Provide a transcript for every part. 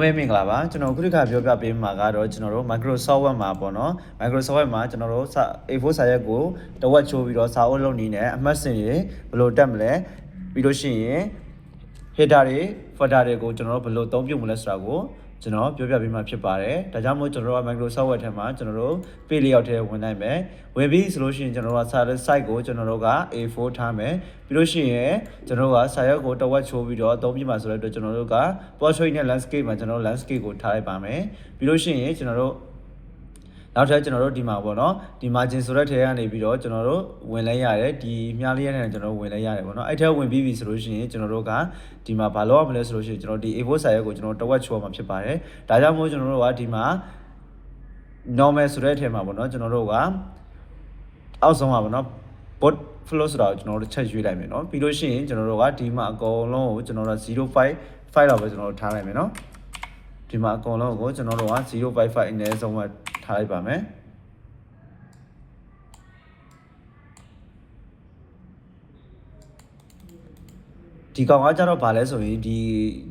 ဝေးမင်္ဂလာပါကျွန်တော်ခုတစ်ခါပြောပြပေးမှာကတော့ကျွန်တော်တို့ Microsoft Word မှာပေါ့နော် Microsoft Word မှာကျွန်တော်တို့စာ A4 စာရွက်ကိုတဝက်ချိုးပြီးတော့စာအုပ်လုပ်နေနဲ့အမှတ်စဉ်တွေဘယ်လိုတက်မလဲပြီးလို့ရှိရင် header တွေ footer တွေကိုကျွန်တော်တို့ဘယ်လိုသုံးပြုမလဲဆိုတာကို ကျွန်တော်ပြောပြပေးမှာဖြစ်ပါတယ်ဒါကြောင့်မို့ကျွန်တော်တို့က Microsoft Word ထဲမှာကျွန်တော်တို့ page layout ထဲဝင်နိုင်မယ်ဝင်ပြီးဆိုလို့ရှိရင်ကျွန်တော်တို့ကစာရွက် site ကိုကျွန်တော်တို့က A4 ထားမယ်ပြီးလို့ရှိရင်ကျွန်တော်တို့ကစာရွက်ကိုတဝက်ချိုးပြီးတော့သုံးပြမှာဆိုတဲ့အတွက်ကျွန်တော်တို့က portrait နဲ့ landscape မှာကျွန်တော်တို့ landscape ကိုထားလိုက်ပါမယ်ပြီးလို့ရှိရင်ကျွန်တော်တို့ နောက်ထပ်ကျွန်တော်တို့ဒီမှာပေါ့နော်ဒီ margin ဆိုတဲ့ထဲကနေပြီးတော့ကျွန်တော်တို့ဝင်လဲရတယ်ဒီမြားလေးရတဲ့ကျွန်တော်တို့ဝင်လဲရတယ်ပေါ့နော်အဲ့ထဲဝင်ပြီးပြီဆိုလို့ရှိရင်ကျွန်တော်တို့ကဒီမှာဘာလုပ်ရမလဲဆိုလို့ရှိရင်ကျွန်တော်ဒီ A4 စာရွက်ကိုကျွန်တော်တဝက်ချိုးမှာဖြစ်ပါတယ်ဒါကြောင့်မို့ကျွန်တော်တို့ကဒီမှာ normal ဆိုတဲ့အထဲမှာပေါ့နော်ကျွန်တော်တို့ကအောက်ဆုံးပါပေါ့နော် bot flow ဆိုတာကိုကျွန်တော်တို့ချက်ရွေးလိုက်မယ်เนาะပြီးလို့ရှိရင်ကျွန်တော်တို့ကဒီမှာအကုန်လုံးကိုကျွန်တော်တို့05 5လောက်ပဲကျွန်တော်တို့ထားလိုက်မယ်เนาะ ဒီမှာအကုန်လုံးကိုကျွန်တော်တို့က055အနည်းဆုံးပဲထားလိုက်ပါမယ်ဒီကောင်ကကြတော့ဗာလဲဆိုရင်ဒီ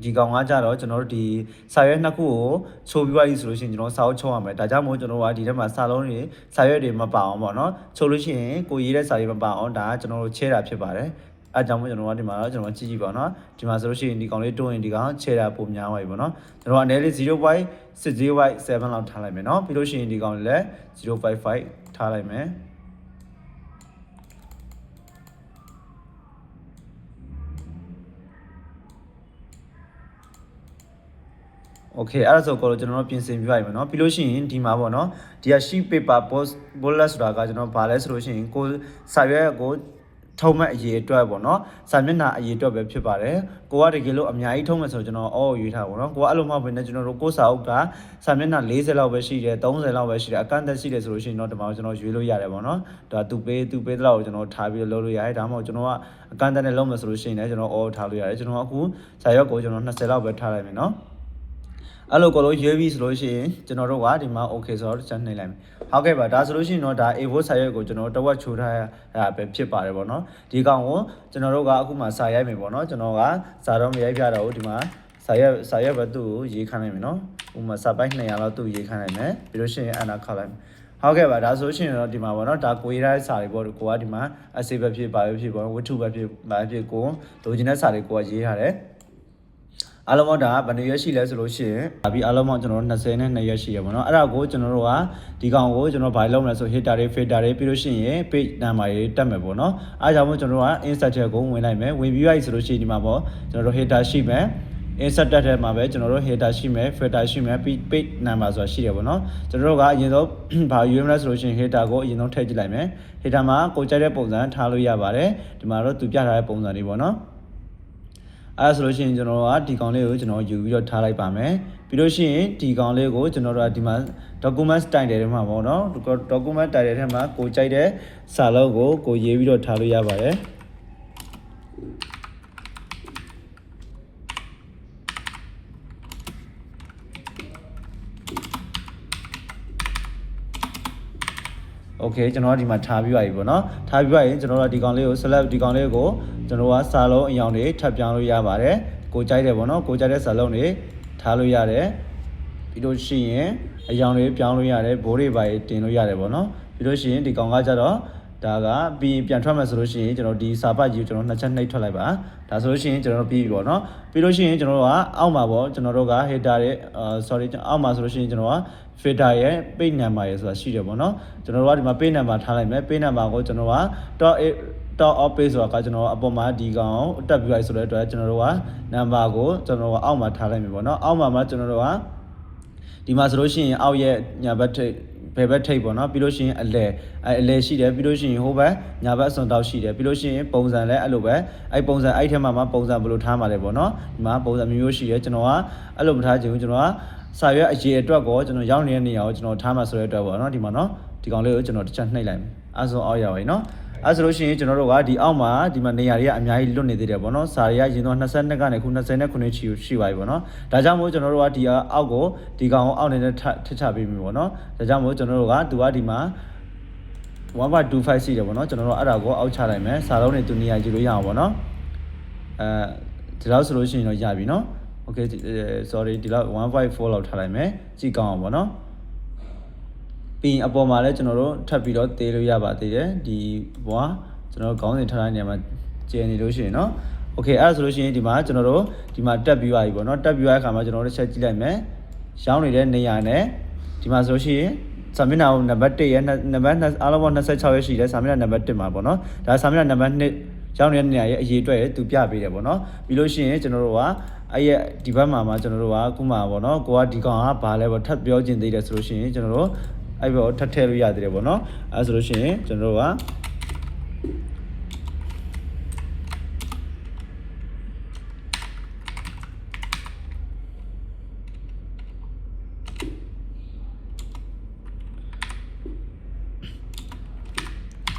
ဒီကောင်ကကြတော့ကျွန်တော်တို့ဒီစာရွက်နှစ်ခုကိုချိုးပြီးပါပြီဆိုလို့ရှိရင်ကျွန်တော်စာအုပ်ချုပ်ရမယ်ဒါကြောင့်မို့ကျွန်တော်တို့ကဒီထဲမှာစာလုံးတွေစာရွက်တွေမပါအောင်ပေါ့နော်ချိုးလို့ရှိရင်ကိုရေးတဲ့စာတွေမပါအောင်ဒါကကျွန်တော်တို့ချဲတာဖြစ်ပါတယ် အဲကြောင့်မို့ကျွန်တော်ကဒီမှာတော့ကျွန်တော်ကြည့်ကြည့်ပါနော်ဒီမှာဆိုလို့ရှိရင်ဒီကောင်လေးတွန်းရင်ဒီကောင်ချဲတာပုံများပါပြီပေါ့နော်ကျွန်တော်ကအနည်းလေး0.60.7လောက်ထားလိုက်မယ်နော်ပြီးလို့ရှိရင်ဒီကောင်လေးလည်း0.55ထားလိုက်မယ် โอเคအဲ့ဒါဆိုကိုကျွန်တော်တို့ပြင်ဆင်ပြရမယ်เนาะပြီးလို့ရှိရင်ဒီမှာပေါ့เนาะဒီက sheet paper post bullet ဆိုတာကကျွန်တော်ဗာလဲဆိုလို့ရှိရင်ကိုစာရွက်ကို ထုံမဲ့အရေးအတွက်ပေါ့နော်စာမျက်နှာအရေးအတွက်ပဲဖြစ်ပါတယ်ကိုကတကယ်လို့အများကြီးထုံမဲ့ဆိုကျွန်တော်အော်ရွေးထားပါတော့ကိုကအဲ့လိုမှပဲねကျွန်တော်တို့ကိုစာအုပ်ကစာမျက်နှာ40လောက်ပဲရှိတယ်30လောက်ပဲရှိတယ်အကန့်အသတ်ရှိတယ်ဆိုလို့ရှိရင်တော့ဒီမှာကျွန်တော်ရွေးလို့ရတယ်ပေါ့နော်ဒါသူပေးသူပေးတဲ့လောက်ကိုကျွန်တော်ထားပြီးလုပ်လို့ရတယ်ဒါမှမဟုတ်ကျွန်တော်ကအကန့်အသတ်နဲ့လုပ်မယ်ဆိုလို့ရှိရင်လည်းကျွန်တော်အော်ထားလို့ရတယ်ကျွန်တော်အခုစာရွက်ကိုကျွန်တော်20လောက်ပဲထားလိုက်မယ်နော် အဲ့လိုကိုလို့ရွေးပြီးဆိုလို့ရှိရင်ကျွန်တော်တို့ကဒီမှာ okay ဆိုတော့ချက်နှိပ်လိုက်မယ်ဟုတ်ကဲ့ပါဒါဆိုလို့ရှိရင်တော့ဒါ A4 စာရွက်ကိုကျွန်တော်တဝက်ချိုးထားရတာပဲဖြစ်ပါတယ်ဗောနော်ဒီကောင်ကိုကျွန်တော်တို့ကအခုမှစာရိုက်မယ်ဗောနော်ကျွန်တော်ကစာတော့မရိုက်ပြတော့ဘူးဒီမှာစာရွက်စာရွက်ပဲသူ့ကိုရေးခိုင်းလိုက်မယ်နော်ဥပမာစာပိုက်200လောက်သူ့ရေးခိုင်းလိုက်မယ်ပြီးလို့ရှိရင်အနာခောက်လိုက်မယ်ဟုတ်ကဲ့ပါဒါဆိုရှင်တော့ဒီမှာပေါ့နော်ဒါကိုရေးတဲ့စာတွေပေါ့ကိုကဒီမှာအစေပဲဖြစ်ပါပဲဖြစ်ပေါ့ဝတ္ထုပဲဖြစ်ပါဖြစ်ကိုလိုချင်တဲ့စာတွေကိုကရေးထားတယ် အားလုံးပေါင်းဒါဘယ်နှစ်ရက်ရှိလဲဆိုလို့ရှိရင်ဒါပြီးအားလုံးပေါင်းကျွန်တော်တို့20နဲ့2ရက်ရှိရပါတော့အဲ့ဒါကိုကျွန်တော်တို့ကဒီကောင်ကိုကျွန်တော်ဘာလုပ်မလဲဆို hitter တွေ filter တွေပြီးလို့ရှိရင် page number တွေတက်မယ်ပေါ့နော်အားကြောင့်မို့ကျွန်တော်တို့က insert ထဲကိုဝင်လိုက်မယ်ဝင်ပြီးပြီဆိုလို့ရှိရင်ဒီမှာပေါ့ကျွန်တော်တို့ hitter ရှိမယ် insert တက်ထဲမှာပဲကျွန်တော်တို့ header ရှိမယ် filter ရှိမယ်ပြီး page number ဆိုတာရှိတယ်ပေါ့နော်ကျွန်တော်တို့ကအရင်ဆုံးဘာရွေးမလဲဆိုလို့ရှိရင် header ကိုအရင်ဆုံးထည့်ကြည့်လိုက်မယ် header မှာကိုကြိုက်တဲ့ပုံစံထားလို့ရပါတယ်ဒီမှာတော့သူပြထားတဲ့ပုံစံတွေပေါ့နော် အဲဆိုလို့ရှိရင်ကျွန်တော်တို့ကဒီကောင်လေးကိုကျွန်တော်ယူပြီးတော့ထားလိုက်ပါမယ်ပြီးလို့ရှိရင်ဒီကောင်လေးကိုကျွန်တော်တို့ကဒီမှာ document style ထဲမှာပေါ့နော် document style ထဲမှာကိုကြိုက်တဲ့စာလုံးကိုကိုရေးပြီးတော့ထားလို့ရပါတယ် โอเคကျွန်တော်ကဒီမှာထားပြီးပါပြီပေါ့နော်ထားပြီးပါရင်ကျွန်တော်တို့ကဒီကောင်လေးကို select ဒီကောင်လေးကိုကျွန်တော်ကစာလုံးအယောင်တွေထပ်ပြောင်းလို့ရပါတယ်ကိုကြိုက်တယ်ပေါ့နော်ကိုကြိုက်တဲ့စာလုံးတွေထားလို့ရတယ်ပြီးလို့ရှိရင်အယောင်တွေပြောင်းလို့ရတယ်ဘိုးတွေပါတင်လို့ရတယ်ပေါ့နော်ပြီးလို့ရှိရင်ဒီကောင်ကကြတော့ ဒါကပြီးပြန်ထွက်မယ်ဆိုလို့ရှိရင်ကျွန်တော်ဒီစာပတ်ကြီးကိုကျွန်တော်နှစ်ချက်နှိပ်ထွက်လိုက်ပါဒါဆိုလို့ရှိရင်ကျွန်တော်ပြီးပြီပေါ့နော်ပြီးလို့ရှိရင်ကျွန်တော်တို့ကအောက်မှာပေါ့ကျွန်တော်တို့က header ရဲ့အာ sorry အောက်မှာဆိုလို့ရှိရင်ကျွန်တော်က filter ရဲ့ page number ရဲ့ဆိုတာရှိတယ်ပေါ့နော်ကျွန်တော်တို့ကဒီမှာ page number ထားလိုက်မယ် page number ကိုကျွန်တော်က top top of page ဆိုတာကကျွန်တော်အပေါ်မှာဒီကောင်တက်ပြီးလိုက်ဆိုတဲ့အတွက်ကျွန်တော်တို့က number ကိုကျွန်တော်ကအောက်မှာထားလိုက်မယ်ပေါ့နော်အောက်မှာမှာကျွန်တော်တို့ကဒီမှာဆိုလို့ရှိရင်အောက်ရဲ့ညာဘက်ထိပ် ဘယ်ဘက်ထိပ်ပေါ့နော်ပြီးလို့ရှိရင်အလဲအဲအလဲရှိတယ်ပြီးလို့ရှိရင်ဟိုဘက်ညာဘက်အစွန်တောက်ရှိတယ်ပြီးလို့ရှိရင်ပုံစံလည်းအဲ့လိုပဲအဲ့ပုံစံအဲ့ထဲမှာမှပုံစံဘယ်လိုထားမှာလဲပေါ့နော်ဒီမှာပုံစံမျိုးမျိုးရှိတယ်ကျွန်တော်ကအဲ့လိုမထားချင်ဘူးကျွန်တော်ကစာရွက်အရေးအတွက်ကိုကျွန်တော်ရောက်နေတဲ့နေရာကိုကျွန်တော်ထားမှာဆိုတဲ့အတွက်ပေါ့နော်ဒီမှာနော်ဒီကောင်လေးကိုကျွန်တော်တစ်ချက်နှိပ်လိုက်မယ်အဲဆိုအောက်ရပါပြီနော် အဲဆိုလို့ရှိရင်ကျွန်တော်တို့ကဒီအောက်မှာဒီမှာနေရာတွေကအများကြီးလွတ်နေသေးတယ်ပေါ့နော်စာတွေကရင်တော့22ကနေခု29ချီရှိပါပြီပေါ့နော်ဒါကြောင့်မို့ကျွန်တော်တို့ကဒီအောက်ကိုဒီကောင်ကိုအောက်နေတဲ့ထထချပေးပြီပေါ့နော်ဒါကြောင့်မို့ကျွန်တော်တို့ကသူကဒီမှာ1.25ရှိတယ်ပေါ့နော်ကျွန်တော်တို့အဲ့ဒါကိုအောက်ချလိုက်မယ်စာလုံးတွေသူနေရာကြည့်လို့ရအောင်ပေါ့နော်အဲဒီလောက်ဆိုလို့ရှိရင်တော့ရပြီနော်โอ okay အဲ sorry ဒီလောက်154လောက်ထားလိုက်မယ်ကြည့်ကောင်းအောင်ပေါ့နော် ပြီးရင်အပေါ်မှာလည်းကျွန်တော်တို့ထပ်ပြီးတော့သေးလို့ရပါသေးတယ်ဒီဘွားကျွန်တော်တို့ခေါင်းစဉ်ထားတဲ့နေရာမှာကျယ်နေလို့ရှိရင်เนาะ okay အဲ့ဒါဆိုလို့ရှိရင်ဒီမှာကျွန်တော်တို့ဒီမှာတက်ပြီးသွားပြီပေါ့เนาะတက်ပြီးသွားတဲ့အခါမှာကျွန်တော်တို့တစ်ချက်ကြည့်လိုက်မယ်ရောင်းနေတဲ့နေရာနဲ့ဒီမှာဆိုလို့ရှိရင်စာမျက်နှာကိုနံပါတ်1ရဲ့နံပါတ်2အားလုံးပေါင်း26ရဲ့ရှိတယ်စာမျက်နှာနံပါတ်1မှာပေါ့เนาะဒါစာမျက်နှာနံပါတ်2ရောင်းနေတဲ့နေရာရဲ့အရေးအတွက်ရဲ့သူပြပေးတယ်ပေါ့เนาะပြီးလို့ရှိရင်ကျွန်တော်တို့ကအဲ့ရဲ့ဒီဘက်မှာမှာကျွန်တော်တို့ကခုမှပေါ့เนาะကိုကဒီကောင်ကဘာလဲပေါ့ထပ်ပြောခြင်းသေးတယ်ဆိုလို့ရှိရင်ကျွန်တော်တို့ အဲ့ဘောထပ်ထည့်လို့ရသေးတယ်ပေါ့နော်အဲ့ဆိုလို့ရှိရင်ကျွန်တော်တို့က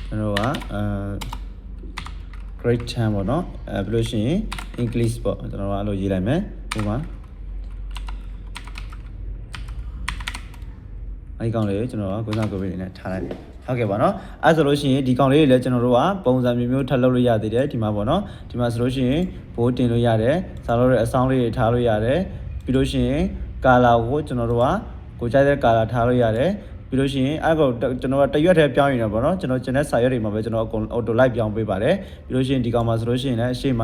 ကျွန်တော်ကအဲ grade 10ပေါ့နော်အဲဘယ်လိုရှိရင် english ပေါ့ကျွန်တော်ကအဲ့လိုရေးလိုက်မယ်ဟိုမှာ အဲ့ဒီကောင်လေးကိုကျွန်တော်ကကိုယ်စားကိုယ်ပေးနေနဲ့ထားလိုက်တယ်ဟုတ်ကဲ့ပါနော်အဲ့ဆိုလို့ရှိရင်ဒီကောင်လေးတွေလည်းကျွန်တော်တို့ကပုံစံမျိုးမျိုးထပ်လုပ်လို့ရသေးတယ်ဒီမှာပေါ့နော်ဒီမှာဆိုလို့ရှိရင်ဘိုးတင်လို့ရတယ်စာလို့တဲ့အဆောင်လေးတွေထားလို့ရတယ်ပြီးလို့ရှိရင်ကာလာကိုကျွန်တော်တို့ကကိုကြိုက်တဲ့ကာလာထားလို့ရတယ်ပြီးလို့ရှိရင်အဲ့ကောင်ကျွန်တော်ကတရွက်တည်းပြောင်းရင်တော့ဗောနော်ကျွန်တော်ကျန်တဲ့စာရွက်တွေမှာပဲကျွန်တော်အကုန်အော်တိုလိုက်ပြောင်းပေးပါတယ်ပြီးလို့ရှိရင်ဒီကောင်မှာဆိုလို့ရှိရင်လည်းအရှိမ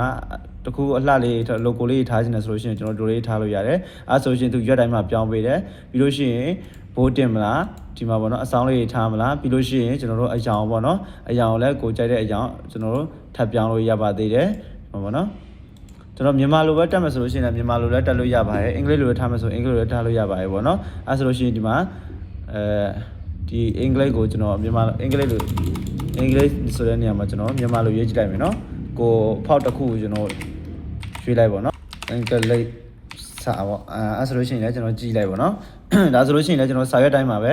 တခုအလှလေး logo လေးထားခြင်းနဲ့ဆိုလို့ရှိရင်ကျွန်တော်တို့လေးထားလို့ရတယ်အဲ့ဆိုရှင်သူရွက်တိုင်းမှာပြောင်းပေးတယ်ပြီးလို့ရှိရင် ဘိုးတင်မလားဒီမှာပေါ့နော်အဆောင်လေးထားမလားပြီးလို့ရှိရင်ကျွန်တော်တို့အယောင်ပေါ့နော်အယောင်လည်းကိုကြိုက်တဲ့အယောင်ကျွန်တော်တို့ထပ်ပြောင်းလို့ရပါသေးတယ်ဟောပေါ့နော်ကျွန်တော်မြန်မာလိုပဲတက်မယ်ဆိုလို့ရှိရင်လည်းမြန်မာလိုလည်းတက်လို့ရပါတယ်အင်္ဂလိပ်လိုလည်းထားမယ်ဆိုအင်္ဂလိပ်လိုလည်းထားလို့ရပါတယ်ပေါ့နော်အဲဆိုလို့ရှိရင်ဒီမှာအဲဒီအင်္ဂလိပ်ကိုကျွန်တော်မြန်မာအင်္ဂလိပ်လိုအင်္ဂလိပ်ဆိုတဲ့နေရာမှာကျွန်တော်မြန်မာလိုရေးကြည့်လိုက်မယ်နော်ကိုဖောက်တစ်ခုကိုကျွန်တော်ရွှေ့လိုက်ပေါ့နော်အင်္ဂလိပ် စာပေါ့အဲအဲဆိုလို့ရှိရင်လည်းကျွန်တော်ကြည့်လိုက်ပေါ့နော်ဒါဆိုလို့ရှိရင်လည်းကျွန်တော်စာရွက်တိုင်းမှာပဲ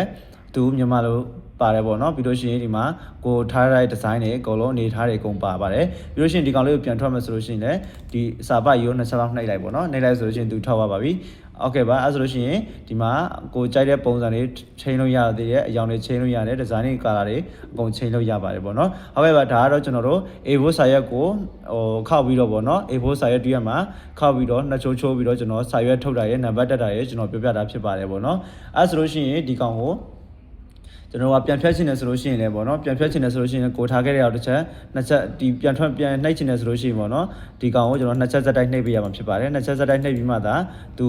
သူမြန်မာလိုပါတယ်ပေါ့နော်ပြီးလို့ရှိရင်ဒီမှာကိုထားတဲ့ design တွေအကုန်လုံးအနေထားတွေအကုန်ပါပါတယ်ပြီးလို့ရှိရင်ဒီကောင်လေးကိုပြန်ထွက်မယ်ဆိုလို့ရှိရင်လည်းဒီစာပတ်ရိုးနှစ်ချက်လောက်နှိပ်လိုက်ပေါ့နော်နှိပ်လိုက်ဆိုလို့ရှိရင်သူထောက်ပါပါပြီ โอเคပါအဲဆိုလို့ရှိရင်ဒီမှာကိုကြိုက်တဲ့ပုံစံတွေချိန်လို့ရသေးတယ်အရောင်တွေချိန်လို့ရတယ်ဒီဇိုင်းတွေကာလာတွေအကုန်ချိန်လို့ရပါတယ်ပေါ့နော်ဟုတ်ကဲ့ပါဒါကတော့ကျွန်တော်တို့ A4 စာရွက်ကိုဟိုခောက်ပြီးတော့ပေါ့နော် A4 စာရွက်တူရမှာခောက်ပြီးတော့နှစ်ချိုးချိုးပြီးတော့ကျွန်တော်စာရွက်ထုတ်တာရဲ့နံပါတ်တက်တာရဲ့ကျွန်တော်ပြောပြတာဖြစ်ပါတယ်ပေါ့နော်အဲဆိုလို့ရှိရင်ဒီကောင်ကို ကျွန်တော်ကပြန်ဖြတ်ချင်တယ်ဆိုလို့ရှိရင်လည်းပေါ့နော်ပြန်ဖြတ်ချင်တယ်ဆိုလို့ရှိရင်ကိုထားခဲ့တဲ့အောက်တစ်ချက်နှစ်ချက်ဒီပြန်ထွက်ပြန်နှိပ်ချင်တယ်ဆိုလို့ရှိရင်ပေါ့နော်ဒီကောင်ကိုကျွန်တော်နှစ်ချက်စက်တိုက်နှိပ်ပေးရမှာဖြစ်ပါတယ်နှစ်ချက်စက်တိုက်နှိပ်ပြီးမှသာသူ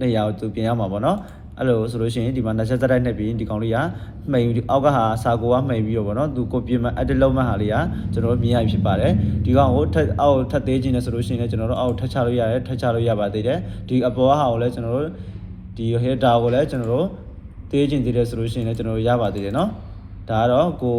နေရာကိုသူပြင်ရမှာပေါ့နော်အဲ့လိုဆိုလို့ရှိရင်ဒီမှာနှစ်ချက်စက်တိုက်နှိပ်ပြီးဒီကောင်လေးကမှိန်အောက်ကဟာစာကိုကမှိန်ပြီးတော့ပေါ့နော်သူကိုပြင်မဲ့ edit လုပ်မဲ့ဟာလေးကကျွန်တော်တို့မြင်ရဖြစ်ပါတယ်ဒီကောင်ကိုထက်အောက်ထက်သေးခြင်းနဲ့ဆိုလို့ရှိရင်လည်းကျွန်တော်တို့အောက်ထက်ချလို့ရတယ်ထက်ချလို့ရပါသေးတယ်ဒီအပေါ်ဟာကိုလည်းကျွန်တော်တို့ဒီ header ကိုလည်းကျွန်တော်တို့ သေးခြင်းသေးတယ်ဆိုလို့ရှိရင်လည်းကျွန်တော်တို့ရပါသေးတယ်เนาะဒါကတော့ကို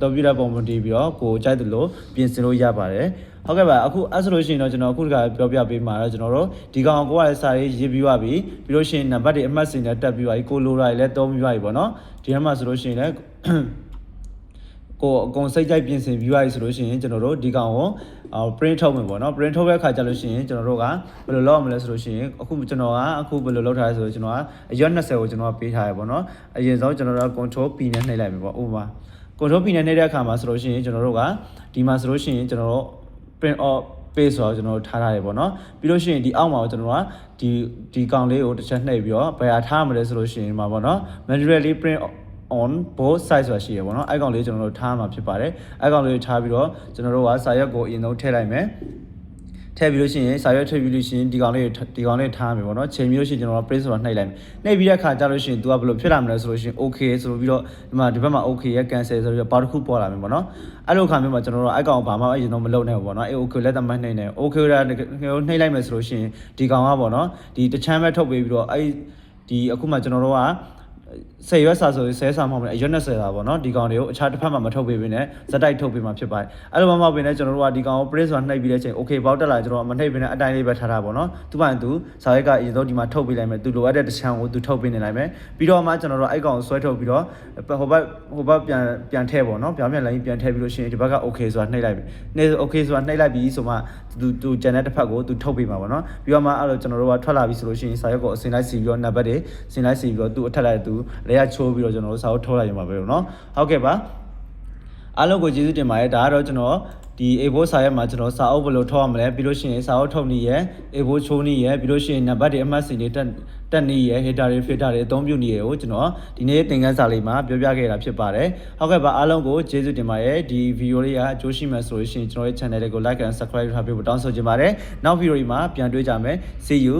တော်ပြတဲ့ပုံမတီးပြီးတော့ကိုကြိုက်တယ်လို့ပြင်ဆင်လို့ရပါတယ်ဟုတ်ကဲ့ပါအခုအဲ့ဆိုလို့ရှိရင်တော့ကျွန်တော်အခုတခါပြောပြပေးမှာတော့ကျွန်တော်တို့ဒီကောင်ကိုကလည်းစာရေးရေးပြီးသွားပြီပြီးလို့ရှိရင်နံပါတ်တွေအမှတ်စဉ်နဲ့တက်ပြီးသွားပြီကိုလိုရာတွေလည်းသုံးပြီးသွားပြီပေါ့နော်ဒီထဲမှာဆိုလို့ရှိရင်လည်း ကိုအကုန်စိတ်ကြိုက်ပြင်ဆင်ပြီးသွားပြီဆိုလို့ရှိရင်ကျွန်တော်တို့ဒီကောင်ကိုအာ print ထုတ်မယ်ပေါ့နော် print ထုတ်တဲ့အခါကျလို့ရှိရင်ကျွန်တော်တို့ကဘယ်လိုလုပ်ရမလဲဆိုလို့ရှိရင်အခုကျွန်တော်ကအခုဘယ်လိုလုပ်ထားလဲဆိုတော့ကျွန်တော်ကအရွက်20ကိုကျွန်တော်ကပေးထားရပေါ့နော်အရင်ဆုံးကျွန်တော်တို့က control P နဲ့နှိပ်လိုက်မယ်ပေါ့ဥပမာ control P နဲ့နှိပ်တဲ့အခါမှာဆိုလို့ရှိရင်ကျွန်တော်တို့ကဒီမှာဆိုလို့ရှိရင်ကျွန်တော်တို့ print off page ဆိုတော့ကျွန်တော်တို့ထားထားရပေါ့နော်ပြီးလို့ရှိရင်ဒီအောက်မှာကျွန်တော်ကဒီဒီကောင်လေးကိုတစ်ချက်နှိပ်ပြီးတော့ဘယ်ဟာထားမလဲဆိုလို့ရှိရင်ဒီမှာပေါ့နော် manually print on both sides ဆိုတာရှိရပေါ့နော်အဲ့ကောင်လေးကျွန်တော်တို့ထားမှာဖြစ်ပါတယ်အဲ့ကောင်လေးထားပြီးတော့ကျွန်တော်တို့ကစာရွက်ကိုအရင်ဆုံးထည့်လိုက်မယ်ထည့်ပြီးလို့ရှိရင်စာရွက်ထည့်ပြီးလို့ရှိရင်ဒီကောင်လေးဒီကောင်လေးထားမယ်ပေါ့နော်ချိန်ပြီးလို့ရှိရင်ကျွန်တော်တို့ press ဆိုတာနှိပ်လိုက်မယ်နှိပ်ပြီးတဲ့အခါကျလို့ရှိရင် तू ကဘယ်လိုဖြစ်လာမလဲဆိုလို့ရှိရင် okay ဆိုပြီးတော့ဒီမှာဒီဘက်မှာ okay ရဲ့ cancel ဆိုပြီးတော့ဘာတစ်ခုပေါ်လာမယ်ပေါ့နော်အဲ့လိုအခါမျိုးမှာကျွန်တော်တို့အဲ့ကောင်ဘာမှအရင်ဆုံးမလုပ်နဲ့ပေါ့နော်အဲ့ okay လက်သမားနှိပ်နေ okay ရနှိပ်လိုက်မယ်ဆိုလို့ရှိရင်ဒီကောင်ကပေါ့နော်ဒီတချမ်းပဲထုတ်ပေးပြီးတော့အဲ့ဒီအခုမှကျွန်တော်တို့က ဆယ်ရွက်စာဆိုဆဲစာမဟုတ်ဘူးအရွက်နဲ့ဆယ်စာပေါ့နော်ဒီကောင်တွေကိုအခြားတစ်ဖက်မှာမထုတ်ပေးဘဲနဲ့ဇက်တိုက်ထုတ်ပေးမှာဖြစ်ပါတယ်အဲ့လိုမှမဟုတ်ဘဲနဲ့ကျွန်တော်တို့ကဒီကောင်ကို press ဆိုတာနှိပ်ပြီးတဲ့အချိန် okay ပေါက်တက်လာကျွန်တော်မနှိပ်ဘဲနဲ့အတိုင်းလေးပဲထားတာပေါ့နော်သူ့ဘာသူစာရိုက်ကအရင်ဆုံးဒီမှာထုတ်ပေးလိုက်မယ်သူလိုအပ်တဲ့တစ်ချမ်းကိုသူထုတ်ပေးနေလိုက်မယ်ပြီးတော့မှကျွန်တော်တို့အဲ့ကောင်ကိုဆွဲထုတ်ပြီးတော့ဟိုဘက်ဟိုဘက်ပြန်ပြန်ထည့်ပေါ့နော်ပြန်ပြန်လိုက်ပြန်ထည့်ပြီးလို့ရှိရင်ဒီဘက်က okay ဆိုတာနှိပ်လိုက်ပြီနှိပ် okay ဆိုတာနှိပ်လိုက်ပြီဆိုမှသူသူကျန်တဲ့တစ်ဖက်ကိုသူထုတ်ပေးမှာပေါ့နော်ပြီးတော့မှအဲ့လိုကျွန်တော်တို့ကထွက်လာပြီဆိုလို့ရှိရင်စာရွက်ကိုအစင်လိုက်စီပြီးတော့နံပါတ်တွေစင်လိုက်စီပြီးတော့သူ့အထက်လိုက်သူလဲရချိုးပြီးတော့ကျွန်တော်တို့စာအုပ်ထုတ်လိုက်ရမှာပဲလို့နော်ဟုတ်ကဲ့ပါအားလုံးကိုကျေးဇူးတင်ပါတယ်ဒါကတော့ကျွန်တော်ဒီ A4 စာရွက်မှာကျွန်တော်စာအုပ်ဘယ်လိုထောက်ရမလဲပြီးလို့ရှိရင်စာအုပ်ထုတ်နည်းရယ် A4 ချိုးနည်းရယ်ပြီးလို့ရှိရင်နံပါတ်တွေအမှတ်စဉ်တွေတက်တက်နည်းရယ် header တွေ filter တွေအသုံးပြုနည်းရယ်ကိုကျွန်တော်ဒီနေ့သင်ခန်းစာလေးမှာပြောပြခဲ့တာဖြစ်ပါတယ်ဟုတ်ကဲ့ပါအားလုံးကိုကျေးဇူးတင်ပါတယ်ဒီဗီဒီယိုလေးကအကျိုးရှိမှဆိုလို့ရှိရင်ကျွန်တော်ရဲ့ channel လေးကို like and subscribe ထားပေးဖို့တောင်းဆိုချင်ပါတယ်နောက်ဗီဒီယိုဒီမှာပြန်တွေ့ကြမယ် see you